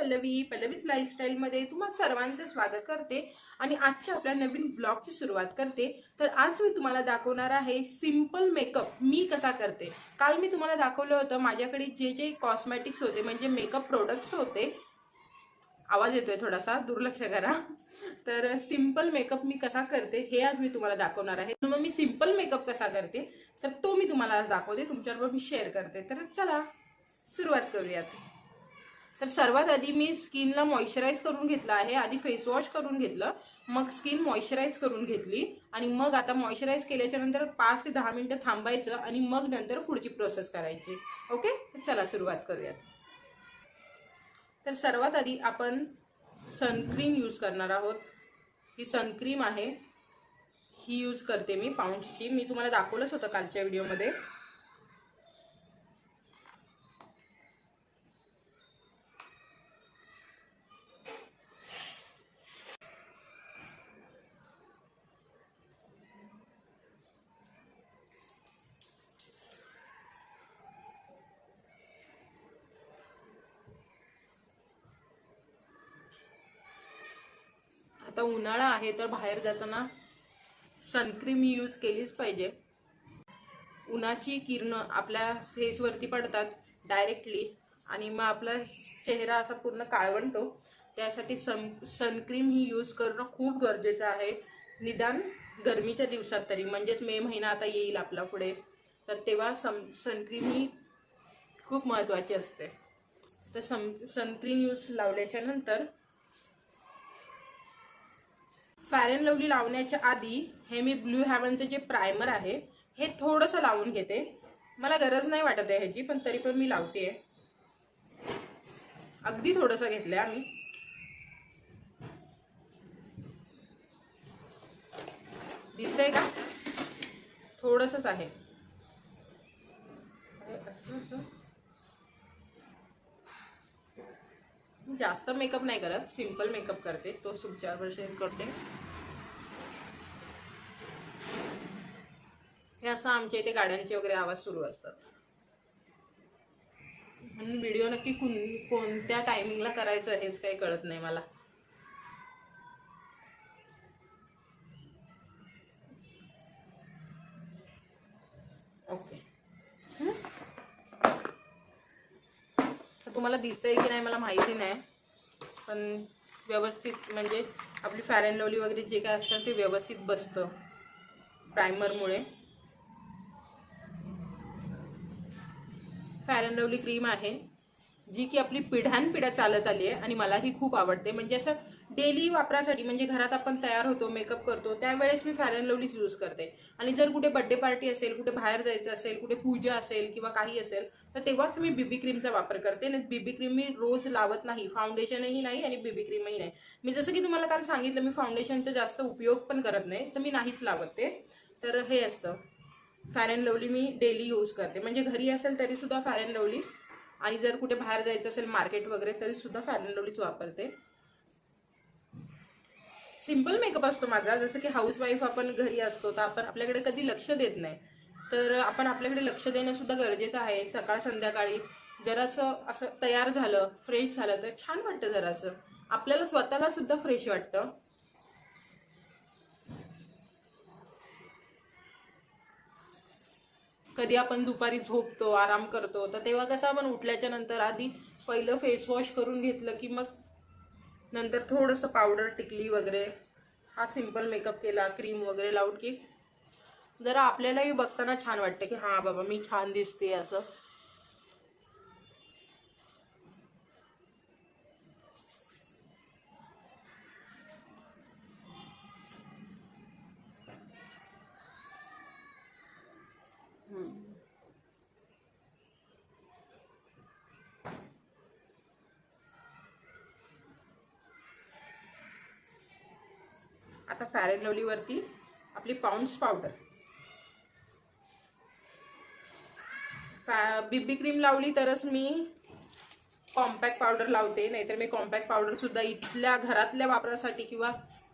पल्लवी पल्लवीज लाईफस्टाईलमध्ये तुम्हा सर्वांचं स्वागत करते आणि आजच्या आपल्या नवीन ब्लॉगची सुरुवात करते. तर आज मी तुम्हाला दाखवणार आहे सिंपल मेकअप मी कसा करते. काल मी तुम्हाला दाखवलं होतं माझ्याकडे जे जे कॉस्मॅटिक्स होते म्हणजे मेकअप प्रोडक्ट्स होते. आवाज येतोय थोडासा दुर्लक्ष करा. तर सिंपल मेकअप मी कसा करते हे आज मी तुम्हाला दाखवणार आहे. मग मी सिंपल मेकअप कसा करते तर तो मी तुम्हाला आज दाखवते तुमच्याबरोबर मी शेअर करते. तर चला सुरुवात करूयात. तर सर्वात आधी मी स्किनला मॉइश्चराईज करून घेतलं आहे. आधी फेस वॉश करून घेतलं. मग स्किन मॉइश्चराईज करून घेतली. आणि मग आता मॉइश्चराईज केल्याच्यानंतर पाच ते दहा मिनटं थांबायचं आणि मग नंतर पुढची प्रोसेस करायची. ओके तर चला सुरुवात करूयात. तर सर्वात आधी आपण सनक्रीम यूज करणार आहोत. ही सनक्रीम आहे. ही यूज करते मी पाऊंडची मी तुम्हाला दाखवलंच होतं कालच्या व्हिडिओमध्ये आता उन्हाळा आहे तर बाहेर जाताना सनक्रीम यूज केलीच पाहिजे. उन्हाची किरणं आपल्या फेसवरती पडतात डायरेक्टली आणि मग आपला चेहरा असा पूर्ण काळवंटो. त्यासाठी सन सनक्रीम ही यूज करणं खूप गरजेचं आहे. निदान गरमीच्या दिवसात तरी म्हणजेच मे महिना आता येईल आपला पुढे. तर तेव्हा सम सनक्रीम ही खूप महत्त्वाची असते. तर सम सनक्रीम यूज लावल्याच्या नंतर फॅर अँड लवली लावण्याच्या आधी हे मी ब्लू हॅवनचं जे प्रायमर आहे हे थोडंसं लावून घेते. मला गरज नाही वाटत आहे ह्याची पण तरी पण मी लावते अगदी थोडंसं घेतलं आहे आम्ही. दिसतंय का? थोडंसंच आहे. असं असं. जास्त मेकअप नाही करत सिंपल मेकअप करते. तो तुमच्यावर शेअर करते. हे असं आमच्या इथे गाड्यांचे वगैरे आवाज सुरू असतात. म्हणून व्हिडिओ नक्की कोणत्या टायमिंगला करायचं हेच काही कळत नाही मला. तुम्हाला दिसतंय की नाही मला माहिती नाही. पण व्यवस्थित म्हणजे आपली फॅर अँड लवली वगैरे जे काय असतं ते व्यवस्थित बसतं प्रायमरमुळे फॅर अँड लवली क्रीम आहे जी की आपली पिढ्यानपिढ्या चालत आली आहे आणि मलाही खूप आवडते. म्हणजे असं डेली वापरासाठी म्हणजे घरात आपण तयार होतो मेकअप करतो त्यावेळेस मी फॅर अँड लवलीच यूज करते. आणि जर कुठे बड्डे पार्टी असेल कुठे बाहेर जायचं असेल कुठे पूजा असेल किंवा काही असेल तर तेव्हाच मी बीबी क्रीमचा वापर करते. आणि बीबी क्रीम मी रोज लावत नाही. फाउंडेशनही नाही आणि बीबी क्रीमही नाही. मी जसं की तुम्हाला काल सांगितलं मी फाउंडेशनचा जास्त उपयोग पण करत नाही तर मी नाहीच लावत ते. तर हे असतं. फॅर अँड लवली मी डेली यूज करते. म्हणजे घरी असेल तरी सुद्धा फॅर अँड लवली आणि जर कुठे बाहेर जायचं असेल मार्केट वगैरे तरी सुद्धा फॅर अँड लवलीच वापरते. सिंपल मेकअप असतो माझा. जसं की हाऊसवाईफ आपण घरी असतो तर आपण आपल्याकडे कधी लक्ष देत नाही. तर आपण आपल्याकडे लक्ष देणं सुद्धा गरजेचं आहे. सकाळ संध्याकाळी जरासं असं तयार झालं फ्रेश झालं तर छान वाटतं जरासं. आपल्याला स्वतःला सुद्धा फ्रेश वाटतं. कधी आपण दुपारी झोपतो आराम करतो तर तेव्हा कसं आपण उठल्याच्या नंतर आधी पहिलं फेस वॉश करून घेतलं की मग नंतर थोडंसं पावडर टिकली वगैरे हा सिंपल मेकअप केला क्रीम वगैरे लावून की जरा आपल्यालाही बघताना छान वाटतं की हां बाबा मी छान दिसते असं. आता फॅर अँड लवलीवरती आपली पाऊंड्स पावडर बीबी क्रीम लावली तरच मी कॉम्पॅक्ट पावडर लावते नाहीतर मी कॉम्पॅक्ट पावडरसुद्धा इथल्या घरातल्या वापरासाठी किंवा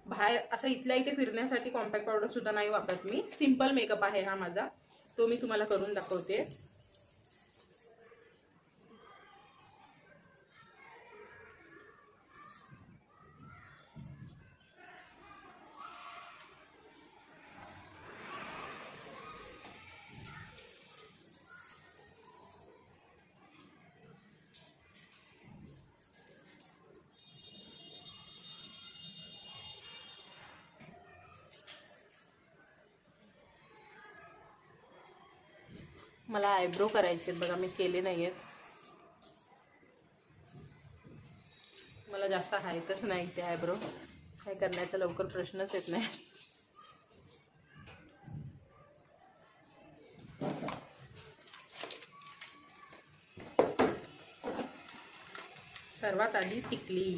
बाहेर असं इथल्या इथे फिरण्यासाठी कॉम्पॅक्ट पावडरसुद्धा नाही वापरत मी. सिंपल मेकअप आहे हा माझा. तो मी तुम्हाला करून दाखवते. मला आयब्रो करायचे आहेत. बघा मी केले नाही आहेत मला जास्त हायतच नाही ते आयब्रो काय करण्याचा लवकर प्रश्नच येत नाही. सर्वात आधी टिकली.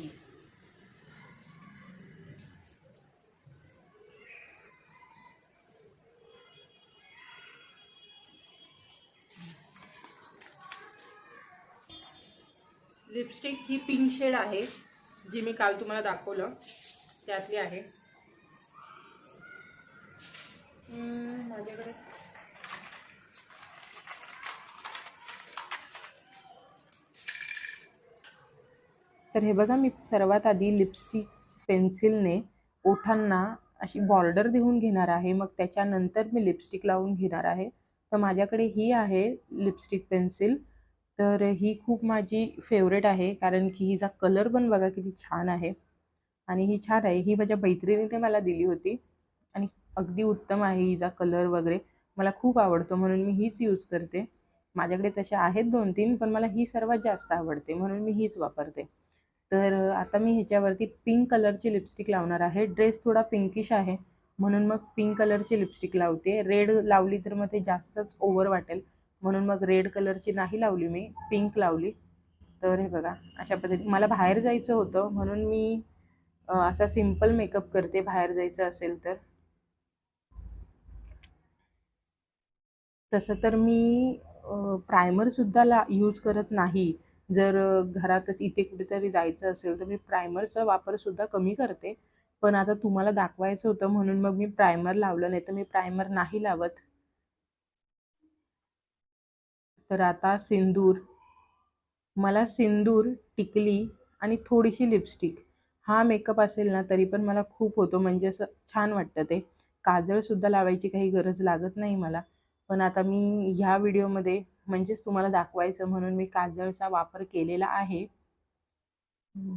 लिपस्टिक ही पिंक शेड आहे जी मी काल तुम्हाला दाखवलं. त्यातली आहे. माझ्याकडे. तर हे बघा मी सर्वात आधी लिपस्टिक पेन्सिलने ओठांना अशी बॉर्डर देऊन घेणार आहे. मग त्याच्यानंतर मी लिपस्टिक लावून घेणार आहे. तर माझ्याकडे ही आहे लिपस्टिक पेन्सिल तर ही खूप माझी फेवरेट आहे. कारण की हिचा कलर पण बघा किती छान आहे. आणि ही छान आहे. ही माझ्या मैत्रिणीने मला दिली होती. आणि अगदी उत्तम आहे हिचा कलर वगैरे. मला खूप आवडतो. म्हणून मी हीच यूज करते. माझ्याकडे तसे आहेत दोन तीन पण मला ही सर्वात जास्त आवडते. म्हणून मी हीच वापरते. तर आता मी ह्याच्यावरती पिंक कलरची लिपस्टिक लावणार आहे. ड्रेस थोडा पिंकिश आहे. म्हणून मग पिंक कलरची लिपस्टिक लावते. रेड लावली तर मग ते जास्तच ओव्हर वाटेल. म्हणून मग रेड कलरची नाही लावली मी पिंक लावली. तर हे बघा अशा पद्धती मला बाहेर जायचं होतं म्हणून मी असा सिंपल मेकअप करते बाहेर जायचं असेल तर. तसं तर मी प्रायमरसुद्धा ला यूज करत नाही. जर घरातच इथे कुठेतरी जायचं असेल तर मी प्रायमरचा वापरसुद्धा कमी करते. पण आता तुम्हाला दाखवायचं होतं म्हणून मग मी प्रायमर लावलं नाही तर मी प्रायमर नाही लावत. तर आता सिंदूर. मला सिंदूर टिकली आणि थोडीशी लिपस्टिक हा मेकअप असेल ना तरी पण मला खूप होतो. म्हणजे असं छान वाटतं ते. काजळसुद्धा लावायची काही गरज लागत नाही मला. पण आता मी ह्या व्हिडिओमध्ये म्हणजेच तुम्हाला दाखवायचं म्हणून मी काजळचा वापर केलेला आहे. हम्म.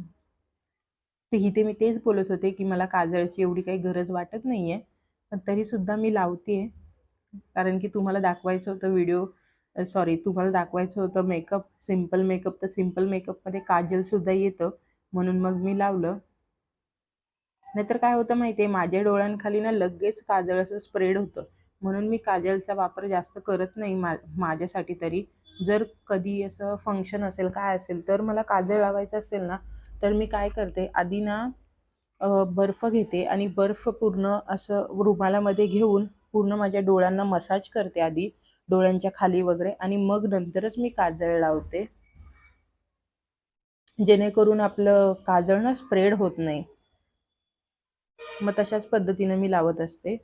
तर इथे मी तेच बोलत होते की मला काजळची एवढी काही गरज वाटत नाही आहे पण तरीसुद्धा मी लावते कारण की तुम्हाला दाखवायचं होतं व्हिडिओ. सॉरी तुम्हाला दाखवायचं होतं मेकअप सिंपल मेकअप तर सिंपल मेकअपमध्ये काजलसुद्धा येतं. म्हणून मग मी लावलं. नाहीतर काय होतं माहिती आहे माझ्या डोळ्यांखाली ना लगेच काजळ असं स्प्रेड होतं. म्हणून मी काजलचा वापर जास्त करत नाही मा माझ्यासाठी तरी. जर कधी असं फंक्शन असेल काय असेल तर मला काजळ लावायचं असेल ना तर मी काय करते आधी ना बर्फ घेते आणि बर्फ पूर्ण असं रुमालामध्ये घेऊन पूर्ण माझ्या डोळ्यांना मसाज करते आधी. डोळ्यांच्या खाली वगैरे आणि मग नंतरच मी काजळ लावते. जेणेकरून आपलं काजळ ना स्प्रेड होत नाही. मग तशाच पद्धतीने मी लावत असते.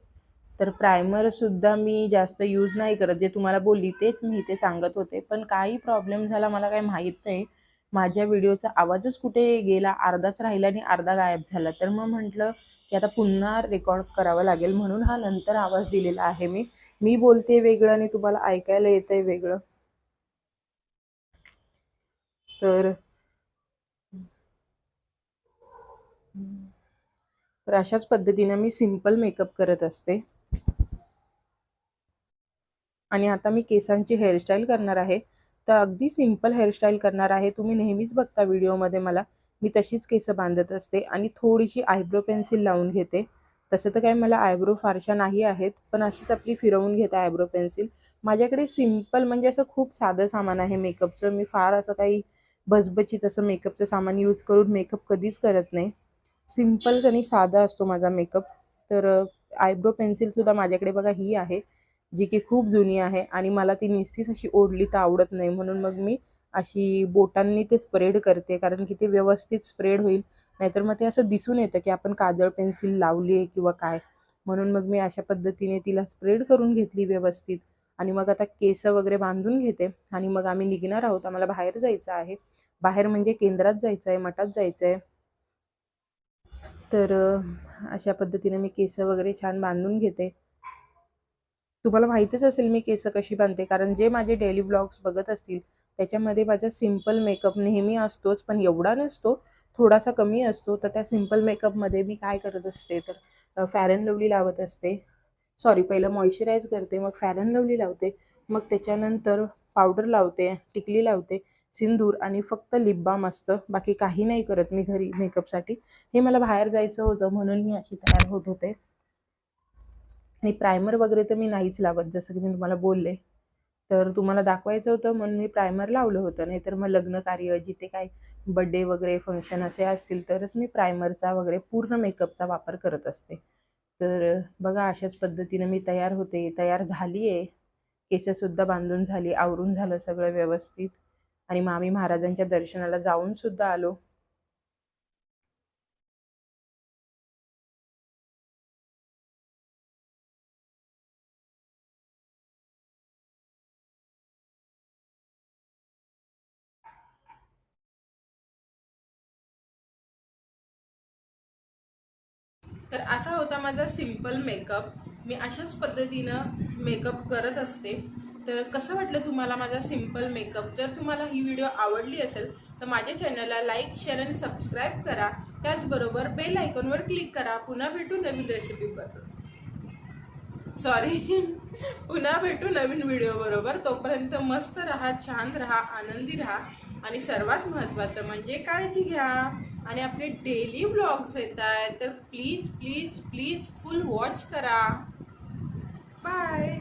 तर प्रायमर सुद्धा मी जास्त यूज नाही करत. जे तुम्हाला बोलली तेच मी इथे सांगत होते. पण काही प्रॉब्लेम झाला मला काही माहीत नाही. माझ्या व्हिडिओचा आवाजच कुठे गेला? अर्धाच राहिला आणि अर्धा गायब झाला. तर मग म्हटलं की आता पुन्हा रेकॉर्ड करावं लागेल म्हणून हा नंतर आवाज दिलेला आहे मी. मी बोलते वेगळं आणि तुम्हाला ऐकायला येतंय वेगळं. तर तर अशाच पद्धतीने मी सिंपल मेकअप करत असते. आणि आता मी केसांची हेअरस्टाईल करणार आहे. तर अगदी सिंपल हेअरस्टाईल करणार आहे. तुम्ही नेहमीच बघता व्हिडिओमध्ये मला. मी तशीच केस बांधत असते आणि थोडीशी आयब्रो पेन्सिल लावून घेते. तसं तर काही मला आयब्रो फारशा नाही आहेत पण अशीच आपली फिरवून घेते आयब्रो पेन्सिल माझ्याकडे सिंपल म्हणजे असं खूप साधं सामान आहे मेकअपचं मी फार असं काही बचबचीत असं मेकअपचं सामान यूज करून मेकअप कधीच करत नाही. सिंपल आणि साधा असतो माझा मेकअप तर आयब्रो पेन्सिलसुद्धा माझ्याकडे बघा ही आहे. जी की खूप जुनी आहे आणि मला ती नुसतीच अशी ओढली तर आवडत नाही. म्हणून मग मी अशी बोटांनी ते स्प्रेड करते कारण की ते व्यवस्थित स्प्रेड होईल. नाहीतर मग ते असं दिसून येतं की आपण काजळ पेन्सिल लावली आहे किंवा काय. म्हणून मग मी अशा पद्धतीने तिला स्प्रेड करून घेतली व्यवस्थित. आणि मग आता केस वगैरे बांधून घेते आणि मग आम्ही निघणार आहोत. आम्हाला बाहेर जायचं आहे. बाहेर म्हणजे केंद्रात जायचं आहे मठात जायचं आहे तर अशा पद्धतीने मी केस वगैरे छान बांधून घेते. तुम्हाला माहीतच असेल मी केस कशी बांधते. कारण जे माझे डेली ब्लॉग्स बघत असतील त्याच्यामध्ये माझा सिंपल मेकअप नेहमी असतोच पण एवढा नसतो थोडासा कमी असतो. तर त्या सिंपल मेकअपमध्ये मी काय करत असते तर फॅर अँड लवली लावत असते. सॉरी पहिलं मॉइश्चराईज करते मग फॅरन लवली लावते. मग त्याच्यानंतर पावडर लावते टिकली लावते सिंदूर आणि फक्त लिप बाम असतं. बाकी काही नाही करत मी घरी मेकअपसाठी हे मला बाहेर जायचं होतं म्हणून मी अशी तयार होत होते. आणि प्रायमर वगैरे तर मी नाहीच लावत जसं की मी तुम्हाला बोलले. तर तुम्हाला दाखवायचं होतं म्हणून मी प्रायमर लावलं होतं. नाहीतर मग लग्न कार्य जिथे काय बड्डे वगैरे फंक्शन असे असतील तरच मी प्रायमरचा वगैरे पूर्ण मेकअपचा वापर करत असते. तर बघा अशाच पद्धतीनं मी तयार होते. तयार झाली आहे केससुद्धा बांधून झाली आवरून झालं सगळं व्यवस्थित. आणि मग आम्ही महाराजांच्या दर्शनाला जाऊन सुद्धा आलो. तर असा होता माझा सिंपल मेकअप मी अशाच पद्धतीनं मेकअप करत असते. तर कसं वाटलं तुम्हाला माझा सिंपल मेकअप जर तुम्हाला ही व्हिडिओ आवडली असेल तर माझ्या चॅनलला लाईक शेअर आणि सबस्क्राईब करा. त्याचबरोबर बेल आयकॉनवर क्लिक करा. पुन्हा भेटू नवीन रेसिपीबरोबर सॉरी पुन्हा भेटू नवीन व्हिडिओबरोबर तोपर्यंत मस्त राहा छान राहा आनंदी राहा. आणि सर्वात महत्त्वाचं म्हणजे काळजी घ्या. आणि आपले डेली ब्लॉग्स येत आहेत तर please please please full watch करा. बाय